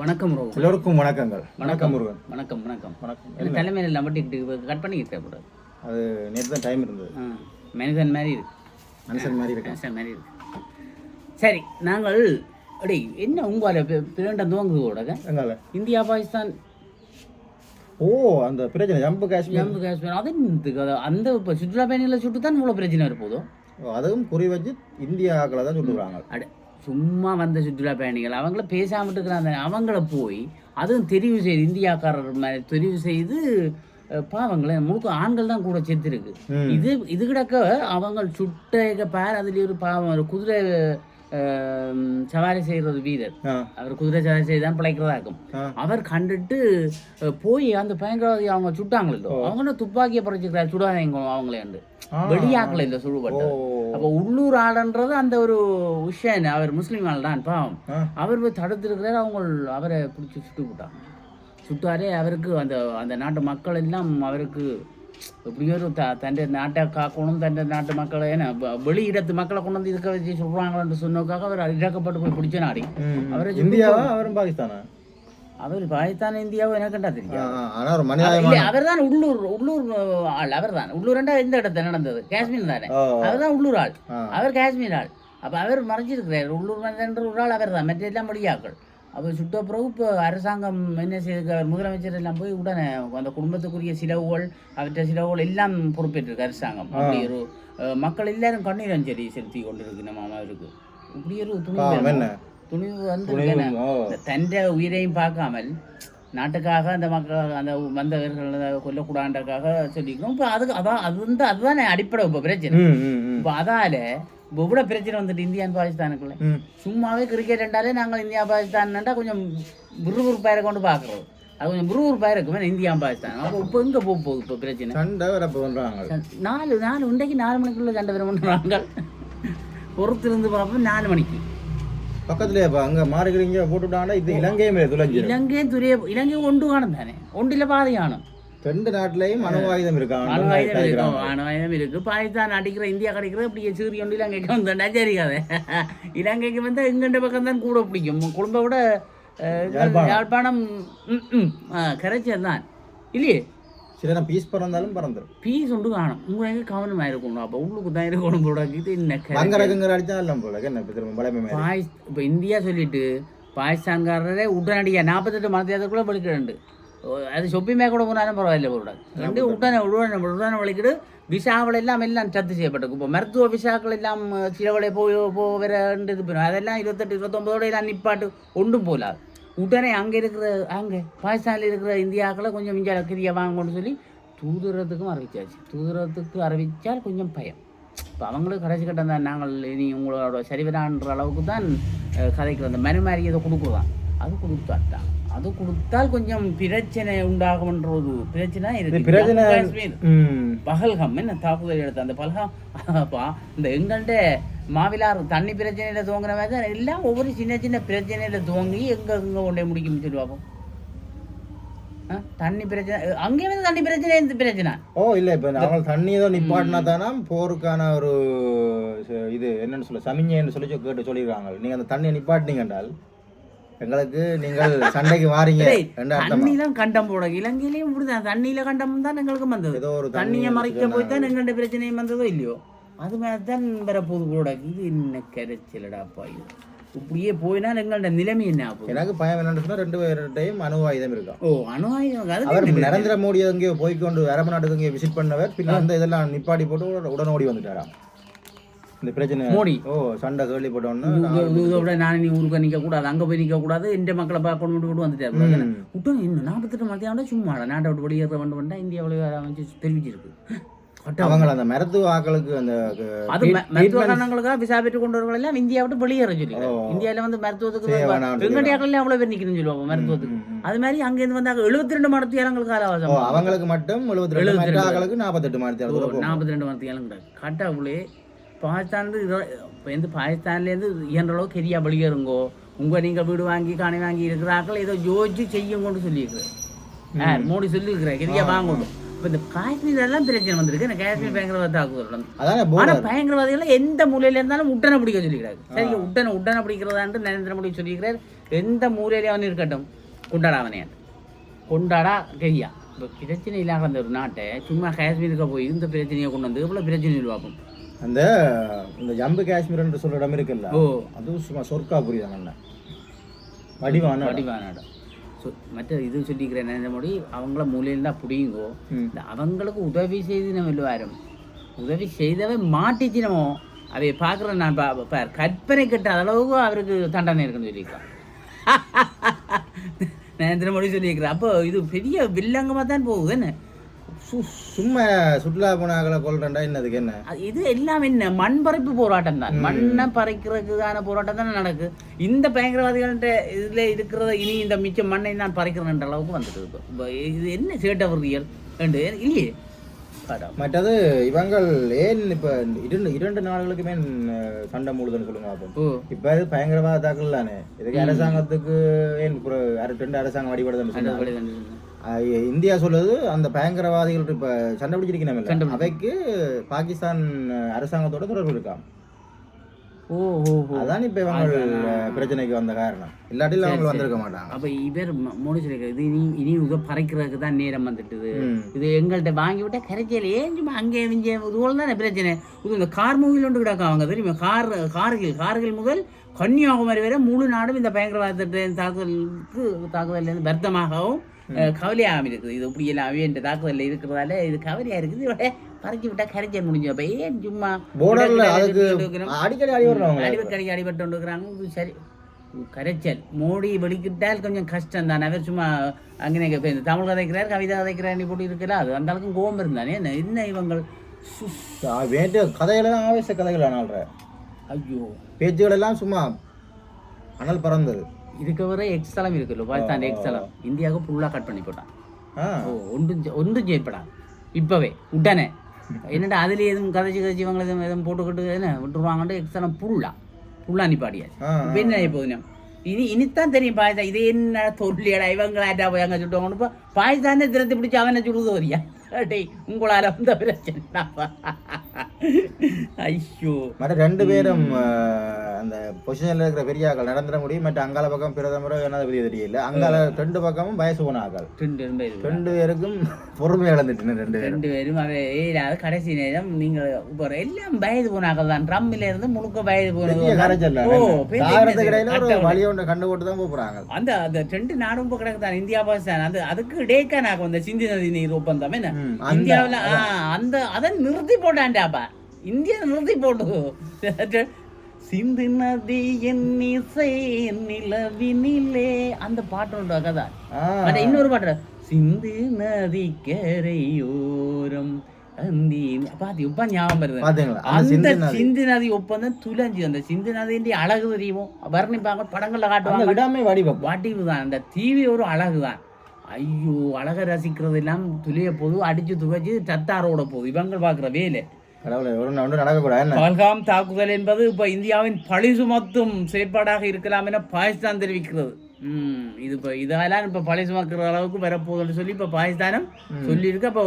வணக்கம் ப்ரோ எல்லோருக்கும் வணக்கங்கள். வணக்கம். முருகன். வணக்கம் வணக்கம். வணக்கம். தலைமையில் எல்லாம் மட்டும் கட் பண்ணி இருக்கக்கூடாது அது நேற்று தான் டைம் இருந்தது. மனிதன் மாதிரி இருக்கு. மனுஷன் மாதிரி இருக்கேன் மனுஷன் மாதிரி இருக்கு. சரி நாங்கள் அடே என்ன உங்களால் பிரண்டம் துவங்குது கூட இந்தியா பாகிஸ்தான். ஓ அந்த பிரச்சனை. ஜம்மு காஷ்மீர். ஜம்மு காஷ்மீர். அது அந்த இப்போ சுற்றுலா பயணிகளை சுட்டு தான் இவ்வளோ பிரச்சனை வரப்போதும் ஓ, அதுவும் குறி வச்சு இந்திய ஆக்களை தான் சொல்லுறாங்க அட சும்மா வந்த சுற்றுலா பயணிகள் அவங்கள பேசாமட்டு இருக்கிறாங்க அவங்கள போய் அதுவும் தெரிவு செய்து இந்தியாக்காரர் மாதிரி தெரிவு செய்து அஹ், பாவங்களே முழுக்க ஆண்கள் தான் கூட செத்துருக்கு. இது இது கிடக்க அவங்க சுட்ட பேர் அதுல ஒரு பாவம் ஒரு குதிரை சவாரி செய்கிற ஒரு வீரர். அவர் குதிரை சவாரி செய்து தான் பிழைக்கிறதா இருக்கும். அவர் கண்டுட்டு போய் அந்த பயங்கரவாதி அவங்க சுட்டாங்களோ அவங்க துப்பாக்கியை பறிச்சுக்கிறார் சுடாதீங்க அவங்களே ஆ. வெளியாக்கல இந்த ஓ. சுடுபட்டது அப்போ உள்ளூர் ஆளுன்றது அந்த ஒரு உஷேன் அவர் முஸ்லீம் ஆள் தான் பாவம் அவர் போய் தடுத்திருக்கிறார் அவங்க அவரை பிடிச்சி சுட்டு போட்டாங்க. சுட்டாரே அவருக்கு அந்த அந்த நாட்டு மக்கள் எல்லாம் அவருக்கு எப்படியோ த தன் நாட்டை காக்கணும் தன் நாட்டு மக்களை ஏன்னா வெளி இடத்து மக்களை கொண்டு வந்து இருக்க வச்சு சொல்கிறாங்களன்னு சொன்னதுக்காக அவர் இழக்கப்பட்டு போய் பிடிச்சனாடி அவர் இந்தியாவா அவரும் பாகிஸ்தானா? அவர் பாகிஸ்தான் இந்தியாவும் எனக்கு கண்டா ஆ, தெரியும் ஆ, ஆனா ஒரு மனிதாயமான இல்லை அவர் தான் உள்ளூர் உள்ளூர் ஆள் அவர் தான் உள்ளூர்ண்டா எந்த இடத்துல நடந்தது. காஷ்மீர் தானே. அவர் தான் உள்ளூர் ஆள். அவர் காஷ்மீர் ஆள். அப்போ அவர் மறைஞ்சிருக்கிறார். உள்ளூர் மனிதன்ற ஒரு ஆள் அவர் தான் மற்ற எல்லாம் வெளியாக்கள் அப்போ சுட்ட பிறகு இப்போ அரசாங்கம் என்ன செய்திருக்கார் முதலமைச்சர் எல்லாம் போய் உடனே அந்த குடும்பத்துக்குரிய செலவுகள் அவற்றை செலவுகள் எல்லாம் பொறுப்பேற்றிருக்கு அரசாங்கம். அப்படி ஒரு மக்கள் எல்லாரும் கண்ணீர் அஞ்சலி செலுத்தி கொண்டிருக்கு நம்ம அவருக்கு இப்படி ஒரு பாவம் துணிவு வந்து தൻ്റെ உயிரையும் பார்க்காமல் நாட்டுக்காக அந்த மக்கள் அந்த வந்தவர்களை கொல்லக்கூடாண்டக்காக சொல்லிக்கணும் இப்போ அதுக்கு அதான் அது வந்து அதுதானே அடிப்படை இப்போ பிரச்சனை. இப்போ அதால இப்போ இவ்வளோ பிரச்சனை வந்துட்டு இந்தியான் பாகிஸ்தானுக்குள்ள. சும்மாவே கிரிக்கெட் ரெண்டாலே நாங்கள் இந்தியா பாகிஸ்தான்டா கொஞ்சம் விறுவிறுப்பாயிர கொண்டு பார்க்குறோம். அது கொஞ்சம் விறுவிறுப்பாக இருக்கும் இந்தியா பாகிஸ்தான். அப்போ இப்போ எங்கே போக போகுது இப்போ பிரச்சனை? சண்டை வேற இப்போ பண்றாங்க. நாலு நாலு உண்டைக்கு நாலு மணிக்குள்ள சண்டை வர பண்ணுறாங்க பொறுத்திருந்து பார்ப்போம். நாலு மணிக்கு. பக்கத்துலயே இப்போ அங்க மாறுகிறீங்க போட்டுட்டாங்கன்னா இது இலங்கையுமே துளைஞ்சிரும். இலங்கையும் துரிய இலங்கை ஒன்று காணும் தானே? ஒன்றில் பாதி காணும். ரெண்டு நாட்டிலையும் அணு ஆயுதம் இருக்காங்க அணு ஆயுதம் இருக்கு இருக்கு. பாகிஸ்தான் அடிக்கிற இந்தியா கிடைக்கிற இப்படி சீரி ஒன்று இலங்கைக்கு வந்தா சரி கதை. இலங்கைக்கு வந்து எங்கண்ட பக்கம் தான் கூட பிடிக்கும். குடும்ப விட யாழ்ப்பாணம். கரைச்சல் தான். இல்லையே? சில பீஸ் பறந்தாலும் பறந்துடும் பீஸ் ஒன்று காணும். உங்களுக்கு கவனமாக இருக்கணும். அப்போ உள்ளுக்கு தான் இருக்கணும் போட இது என்ன கரை பங்கரகங்கர் அடிச்சா எல்லாம் போல என்ன இப்ப திரும்ப பலமை பாகிஸ் இப்போ இந்தியா சொல்லிட்டு பாகிஸ்தான்காரரே உடனடியாக நாற்பத்தெட்டு மணத்தேரத்துக்குள்ளே வெளிக்கிடுண்டு அது ஷொப்பிமே கூட போனாலும் பரவாயில்ல போடாது ரெண்டு உடனே உடனே உடனே வலிக்கிட்டு விசாவில் எல்லாம் எல்லாம் ரத்து செய்யப்பட்டிருக்கு. இப்போ மருத்துவ விசாக்கள் எல்லாம் சிலவளை போய் போகிற இது போயிடும் அதெல்லாம் இருபத்தெட்டு இருபத்தொம்பதோட எல்லாம் நிப்பாட்டு ஒன்றும் போகலாது உடனே அங்கே இருக்கிற அங்கே பாகிஸ்தானில் இருக்கிற இந்தியாக்களை கொஞ்சம் இந்தியா கிரியா வாங்கணும்னு சொல்லி தூதுறதுக்கும் அறிவிச்சாச்சு. தூதுறதுக்கு அறிவிச்சால் கொஞ்சம் பயம். இப்போ அவங்களும் கடைசி கட்டம் தான். நாங்கள் இனி உங்களோட சரிவரான்ற அளவுக்கு தான் கதைக்கு அந்த மனு மாதிரி இதை கொடுக்குதான். அது கொடுத்தாட்டான் அது கொடுத்தால் கொஞ்சம் பிரச்சனை உண்டாகும்ன்ற ஒரு பிரச்சனை இருக்கு. பகல்கம் என்ன தாக்குதல் எடுத்த அந்த பல்கம் இந்த எங்கள்கிட்ட மாவிலார் தண்ணி பிரச்சனையில துவங்குற மாதிரி தான் எல்லாம் ஒவ்வொரு சின்ன சின்ன பிரச்சனையில துவங்கி எங்க எங்க கொண்டே முடிக்கும் சொல்லி பார்ப்போம் ஆ, தண்ணி பிரச்சனை அங்கே வந்து தண்ணி பிரச்சனை இந்த பிரச்சனை. ஓ இல்ல இப்ப அவங்க தண்ணி ஏதோ நிப்பாட்டினா தானே? போருக்கான ஒரு இது என்னன்னு சொல்ல சமிஞ்சைன்னு சொல்லி கேட்டு சொல்லிடுறாங்க. நீங்க அந்த தண்ணியை நிப்பாட்டினீங்க என்றால் எங்களுக்கு நீங்கள் சண்டைக்கு வாரீங்க. தண்ணிலாம் கண்டம் போட இலங்கையிலயும் இப்படிதான். தண்ணியில கண்டம் தான் எங்களுக்கு வந்தது. ஏதோ ஒரு தண்ணியை தண்ணி மறைக்க போய் தான் எங்கள்கிட்ட பிரச்சனையும் வந்ததோ இல்லையோ? அது மாதிரி தான் வரப்போது கூட. இது என்ன கரைச்சலடாப்பா இது இப்படியே போயினால் எங்கள்ட்ட நிலைமை என்ன ஆகும்? எனக்கு பயம் என்னன்னு சொன்னா ரெண்டு பேர்கிட்டையும் அணு ஆயுதம் இருக்கும். ஓ அணு ஆயுதம். அவர்? நரேந்திர மோடி எங்கேயோ போய்க்கொண்டு அரபு நாட்டுக்கு எங்கேயோ விசிட் பண்ணவர். பின்ன அந்த இதெல்லாம் நிப்பாட்டி போட்டு உட- உடனே ஓடி வந்துட்டாராம். இந்த பிரச்சனை. மோடி. ஓ சண்டை கேள்வி போட்டோன்னு நான் நீ ஊருக்கு நிற்க கூடாது அங்க போய் நிற்க கூடாது இந்த மக்களை பார்க்கணும் விட்டு வந்துட்டாரு விட்டு இன்னும் நாற்பத்தெட்டு மத்தியானம் சும்மா நாட்டை விட்டு வெளியேற வேண்டும் இந்தியாவில் தெரிவிச்சிருக்கு. அவங்க அந்த மருத்துவ ஆக்களுக்கு அந்த அது ம- மருத்துவ காரணங்களுக்காக விசா பெற்று கொண்டவர்கள் எல்லாம் இந்தியா விட்டு வெளியேற சொல்லி. இந்தியாவில் வந்து மருத்துவத்துக்கு வெங்கடியாக்கள் அவ்வளோ பேர் நிற்கணும்னு சொல்லுவாங்க மருத்துவத்துக்கு. அது மாதிரி அங்கேருந்து வந்தாங்க எழுபத்தி ரெண்டு மடத்தியாளங்களுக்கு ஓ காலவாசம் அவங்களுக்கு மட்டும் எழுபத்தி ரெண்டு மற்ற ஆக்களுக்கு நாற்பத்தெட்டு தூரம் நாற்பத்தி ரெண்டு கிடையாது கட்டாவுளே பாகிஸ்தான் இப்போ வந்து பாகிஸ்தான்லேருந்து இயன்ற அளவுக்கு கெரியா வெளியேறுங்கோ? உங்க நீங்க வீடு வாங்கி காணி வாங்கி இருக்கிறார்கள் ஏதோ யோசிச்சு செய்யுங்கன்னு சொல்லியிருக்கிறேன் மோடி சொல்லியிருக்கிறேன் கெரியா வாங்கணும். இப்போ இந்த காஷ்மீரெல்லாம் பிரச்சனை வந்திருக்கு. இந்த காஷ்மீர் பயங்கரவாத தாக்குதல் அதானே ஆனா போர்டர் பயங்கரவாதிகள் எந்த மூலையில இருந்தாலும் உட்டனை பிடிக்க சொல்லிக்கிறாரு. சரி உட்டனை உட்டனை பிடிக்கிறதான்ட்டு நரேந்திர மோடி சொல்லிக்கிறார். எந்த மூலையிலே அவன் இருக்கட்டும். கொண்டாடா அவனையான் கொண்டாடா கெய்யா இப்போ பிரச்சனை இல்லாத அந்த ஒரு நாட்டை சும்மா காஷ்மீருக்கு போய் இந்த பிரச்சனையை கொண்டு வந்து இவ்வளோ பிரச்சனை உருவாக்கும். அந்த இந்த ஜம்மு காஷ்மீர் என்று சொல்ற இடம் இருக்குல்ல ஓ. அதுவும் சும்மா சொர்க்கா புரியுதான் அண்ணன் வடிவான இடம். மோடி அவங்கள மூலையில் தான் பிடிங்கோ ம். இந்த அவங்களுக்கு உதவி செய்து நம்ம எல்லாரும் உதவி செய்தவன் மாட்டிச்சினமோ அவை பார்க்குற நான் பார் கற்பனை கட்ட அளவுக்கு அவருக்கு தண்டனை இருக்குன்னு சொல்லியிருக்கான். நரேந்திர மோடி சொல்லியிருக்கிறேன் அப்போ இது பெரிய வில்லங்கமாக தான் போகுது என்ன சு- சும்மா சுற்றுலா போனாக்களை கொள்றேன்டா என்னதுக்கு என்ன? இது எல்லாம் என்ன? மண் பறிப்பு போராட்டம் தான். மண்ணை பறிக்கிறதுக்கான போராட்டம் தானே நடக்கு. இந்த பயங்கரவாதிகள்கிட்ட இதில் இருக்கிறத இனி இந்த மிச்சம் மண்ணை நான் பறிக்கிறேன்ற அளவுக்கு வந்துட்டு இப்போ இது என்ன சேட்டவர்தியல் இல்லையே? மற்றது இவங்கள் ஏன் இப்ப இரண்டு இரண்டு நாடுகளுக்குமே சண்டை மூடுதுன்னு சொல்லுங்க ஓ. இப்ப இது பயங்கரவாத தாக்கல் தானே. இதுக்கு அரசாங்கத்துக்கு ஏன் ரெண்டு அரசாங்கம் வழிபடுதுன்னு இந்தியா சொல்லுது அந்த பயங்கரவாதிகள் இப்ப சண்டை பிடிச்சிருக்கணும் அவைக்கு பாகிஸ்தான் அரசாங்கத்தோட தொடர்பு இருக்காம் அதான் இப்ப இவங்க பிரச்சனைக்கு வந்த காரணம். இல்லாட்டில அவங்க வந்திருக்க மாட்டாங்க. அப்போ இவர் ம- மோடி சொல்லியிருக்காரு இது இனி இனி இதை பறைக்கிறதுக்கு தான் நேரம் வந்துட்டுது. இது எங்கள்கிட்ட வாங்கி விட்டா கரைச்சல் ஏன் சும்மா அங்கே இங்கே இது போல தானே பிரச்சனை. இது இந்த கார் மூவியில் ஒன்று கிடக்கும். அவங்க தெரியுமா? கார் கார்கில் கார்கில் முதல் கன்னியாகுமரி வரை முழு நாடும் இந்த பயங்கரவாதத்தின் தாக்குதலுக்கு தாக்குதலேருந்து வருத்தமாகவும் கவலையாகவும் இருக்குது இது இப்படி எல்லாம் அவியன்ற தாக்குதலில் இருக்கிறதால இது கவலையாக இருக்குது இவட பறக்கி விட்டா கரைச்சல் முடிஞ்சு அப்போ ஏன் சும்மா? அடிக்கடி அடி வர்றவங்க அடிபட்டு இது சரி கரைச்சல் மோடி வெளிக்கிட்டால் கொஞ்சம் கஷ்டம் தானே அவர் சும்மா அங்கே இந்த தமிழ் கதைக்கிறார் கவிதை கதைக்கிறார் போட்டு இருக்கல அது அந்த அளவுக்கு கோபம் இருந்தானே என்ன என்ன இவங்கள். வேண்டிய கதைகள் எல்லாம் ஆவேச கதைகள் ஆனால்ற ஐயோ பேச்சுகள் எல்லாம் சும்மா அனல் பறந்தது இதுக்கு வரை எக்ஸலம் இருக்குல்ல பாகிஸ்தான் எக்ஸலம் இந்தியாவுக்கு ஃபுல்லாக கட் பண்ணி போட்டான். ஓ ஒன்றும் ஒன்றும் செய்யப்படாது இப்போவே உடனே. என்னடா அதுல எதுவும் கதைச்சு கதைச்சு இவங்களை எதுவும் எதுவும் போட்டுக்கிட்டு என்ன விட்டுருவாங்கன்ட்டு எக்ஸலம் ஃபுல்லா ஃபுல்லாக நிப்பாடியாச்சு இப்போ என்ன போகுது இனி இனித்தான் தெரியும் பாகிஸ்தான் இது என்ன தொல்லியடா இவங்களாட்டா போய் அங்கே சுட்டுவாங்கன்னு. இப்போ பாகிஸ்தானே திறந்து பிடிச்சி அவனை சுடுது வரியா? டேய் உங்களால் வந்த பிரச்சனை ஐயோ. மற்ற ரெண்டு பேரும் அந்த பொசிஷன்ல இருக்கிற பெரிய ஆக்கள் நடந்துட முடியும். மற்ற அங்கால பக்கம் பிரதமர் ஜனாதிபதி தெரியல. அங்கால ரெண்டு பக்கமும் வயசு போன ஆக்கள். ரெண்டு ரெண்டு பேருக்கும் பொறுமை இழந்துட்டு ரெண்டு பேரும். ரெண்டு பேரும் அவ ஏதாவது கடைசி நேரம் நீங்கள் இப்போ எல்லாம் வயது போனாக்கள் தான். ட்ரம்மில் இருந்து முழுக்க வயது போனது. வழி ஒன்று கண்டு போட்டு தான் போறாங்க அந்த அந்த ரெண்டு நாடும் இப்போ கிடக்குதான். இந்தியா பாகிஸ்தான். அந்த அதுக்கு இடையேக்கா நாங்கள் அந்த சிந்தி நதி நீர் ஒப்பந்தம் என்ன? அந்த- இந்தியாவில் அந்த அதை நிறுத்தி போட்டான்டாப்பா இந்தியா நிறுத்தி போட்டு சிந்து நதி என் இசை நிலவினிலே. அந்த பாட்டோட கதை. இன்னொரு பாட்டு. சிந்து நதி கரையோரம் அந்தி பாத்தி இப்ப ஞாபகம் அந்த சிந்து நதி. ஒப்பந்தம் துலஞ்சு. அந்த சிந்து நதியின் அழகு தெரியுமோ? வர்ணிப்பாங்க படங்கள்ல காட்டுவாங்க. விடாமை வடிவம். வடிவு தான் அந்த டிவி ஒரு அழகு தான் ஐயோ அழகை ரசிக்கிறது எல்லாம் துளிய போது அடிச்சு துவைச்சு தத்தாரோட போகுது. இவங்க பார்க்குற வேலை. பல்காம் தாக்குதல் என்பது இப்ப இந்தியாவின் பழி சுமத்தும் செயற்பாடாக இருக்கலாம் என பாகிஸ்தான் தெரிவிக்கிறது. ம் இது இப்போ இதெல்லாம் இப்ப பழி சுமக்கிற அளவுக்கு வரப்போகுதுன்னு சொல்லி இப்ப பாகிஸ்தானும் சொல்லியிருக்கு. அப்போ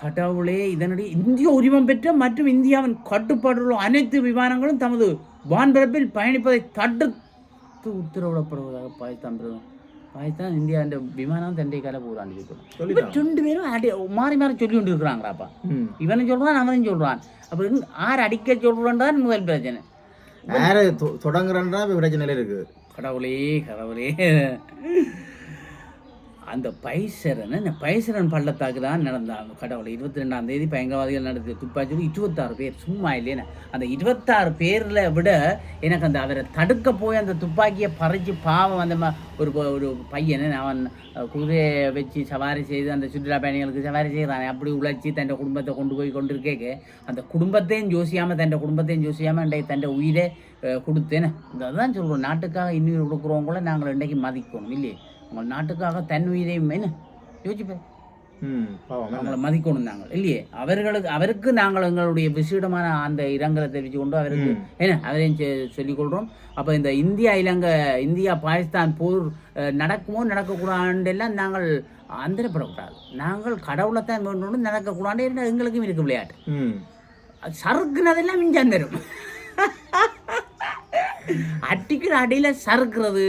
கடவுளே இதனுடைய இந்திய உரிமம் பெற்ற மற்றும் இந்தியாவின் கட்டுப்பாடுள்ள அனைத்து விமானங்களும் தமது வான்பரப்பில் பயணிப்பதை தடுத்து உத்தரவிடப்படுவதாக பாகிஸ்தான் பிரதமர். பாகிஸ்தான் இந்தியா இந்த விமானம் தண்டை கால போகிறான்னு சொல்லிட்டான் ரெண்டு பேரும் மாறி மாறி சொல்லி கொண்டு இருக்கிறாங்களாப்பா. இவனும் சொல்றான் அவனும் சொல்றான். அப்ப இங்க ஆறு அடிக்க சொல்றான் தான் முதல் பிரச்சனை. யாரு தொடங்குறன்றா பிரச்சனையில இருக்கு? கடவுளே கடவுளே. அந்த பைசரன் இந்த பைசரன் பள்ளத்தாக்கு தான் நடந்தாங்க. கடவுளை இருபத்தி ரெண்டாம் தேதி பயங்கரவாதிகள் நடத்திய துப்பாக்கி இருபத்தாறு பேர். சும்மா இல்லைன்னு அந்த இருபத்தாறு பேரில் விட எனக்கு அந்த அவரை தடுக்க போய் அந்த துப்பாக்கியை பறிச்சு பாவம் அந்த ம- ஒரு ஒரு பையன் அவன் குதிரையை வச்சு சவாரி செய்து அந்த சுற்றுலா பயணிகளுக்கு சவாரி செய்கிறான் அப்படி உழைச்சி தன் குடும்பத்தை கொண்டு போய் கொண்டு இருக்கேக்கு அந்த குடும்பத்தையும் ஜோசியாமல் தன் குடும்பத்தையும் ஜோசியாமல் இன்றைக்கு தன் உயிரை கொடுத்தேன்னு இந்த அதுதான் சொல்கிறோம் நாட்டுக்காக இன்னும் கொடுக்குறவங்கள நாங்கள் இன்றைக்கு மதிக்கணும் இல்லையே? உங்கள் நாட்டுக்காக தன் உயிரையும் என்ன? யோசிப்பேன்? அவங்கள மதிக்கணும் நாங்கள். இல்லையே? அவர்களுக்கு அவருக்கு நாங்கள் எங்களுடைய விசேடமான அந்த இரங்கலை தெரிவித்து கொண்டு அவருக்கு. என்ன? அவரையும் சொல்லிக் கொள்றோம் அப்போ இந்த இந்தியா இலங்கை இந்தியா பாகிஸ்தான் போர் நடக்குமோ நடக்கக்கூடாது எல்லாம் நாங்கள் அந்தரப்படக்கூடாது நாங்கள் கடவுளைத்தான் வேணும் நடக்கக்கூடாது என்று எங்களுக்கும் இருக்கு விளையாட்டு. ம். அது சறுக்குனதெல்லாம் மிஞ்சான் தரும். அட்டிக்கிற அடியில் சறுக்குறது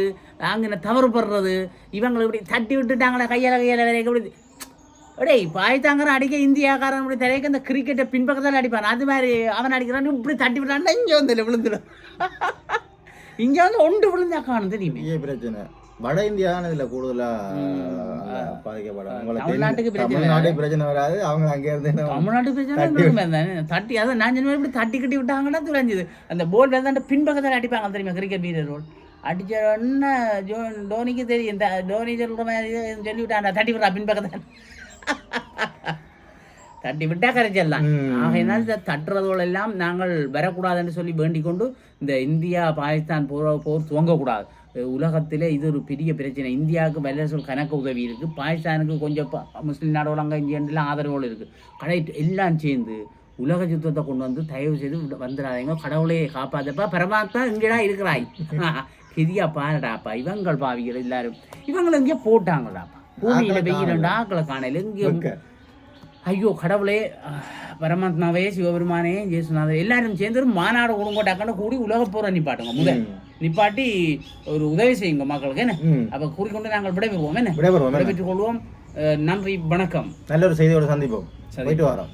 அங்கே தவறுபடுறது இவங்களை இப்படி தட்டி விட்டுட்டாங்களே கையால் கையால் வரைக்கும் இப்படி டேய் பாய்த்தாங்கிற அடிக்க இந்தியாக்காரன் இப்படி தலைக்க இந்த கிரிக்கெட்டை பின்பக்கத்தில் அடிப்பான். அது மாதிரி அவன் அடிக்கிறான் இப்படி தட்டி விட்டான்னா இங்கே வந்து விழுந்துடும். இங்கே வந்து ஒன்று விழுந்தா காணும் தெரியுமே. பிரச்சனை. வட இந்தியா தான் இதுல கூடுதலா பாதிக்கப்படும். உங்களுக்கு தமிழ்நாட்டுக்கு பிரச்சனை. தமிழ்நாட்டுக்கு பிரச்சனை வராது அவங்க அங்க இருந்து என்ன தமிழ்நாட்டு பிரச்சனை தானே. தட்டி அதான் நான் இப்படி தட்டி கட்டி விட்டாங்கன்னா துளைஞ்சுது. அந்த போல் வந்து பின்பக்கத்தில் அடிப்பாங்க தெரியுமா கிரிக்கெட் வீரர்கள்? அடிச்ச உடனே ஜோ டோனிக்கு தெரியும் இந்த டோனி சொல்ற மாதிரி சொல்லி விட்டாங்க தட்டி விட்றா பின்பக்கத்தில் தட்டி விட்டா கரைச்சிடலாம். ஆகையினால் இந்த தட்டுறதோடு எல்லாம் நாங்கள் வரக்கூடாதுன்னு சொல்லி வேண்டிக் கொண்டு இந்த இந்தியா பாகிஸ்தான் போர் போர் துவங்கக்கூடாது உலகத்தில் இது ஒரு பெரிய பிரச்சனை இந்தியாவுக்கு வல்லரசு கணக்கு உதவி இருக்குது பாகிஸ்தானுக்கு கொஞ்சம் முஸ்லீம் நாடுகள் அங்கே இந்தியன்லாம் ஆதரவுகள் இருக்குது கடை எல்லாம் சேர்ந்து உலக யுத்தத்தை கொண்டு வந்து தயவு செய்து வந்துடாதீங்க கடவுளே காப்பாத்தப்பா பரமாத்மா இங்கடா இருக்கிறாய் பெரியா பாருடாப்பா இவங்கள் பாவிகள் எல்லாரும். இவங்களை எங்கேயோ போட்டாங்கடாப்பா பூமியில ஆக்களை வெயில் ஆக்களை காணையில் எங்கேயும். ஐயோ கடவுளே. பரமாத்மாவே சிவபெருமானே ஜேசுநாதர் எல்லாரும் சேர்ந்து மாநாடு கொடுங்கோட்டாக்கன்னு கூடி உலக போற நிப்பாட்டுங்க. முதல். நிப்பாட்டி ஒரு உதவி செய்யுங்க மக்களுக்கு என்ன. அப்ப கூறிக்கொண்டு நாங்கள் விடைபெறுவோம் என்ன? விடைபெற்றுக் கொள்வோம். நன்றி வணக்கம். நல்ல ஒரு செய்தியோட சந்திப்போம். போயிட்டு வரோம்.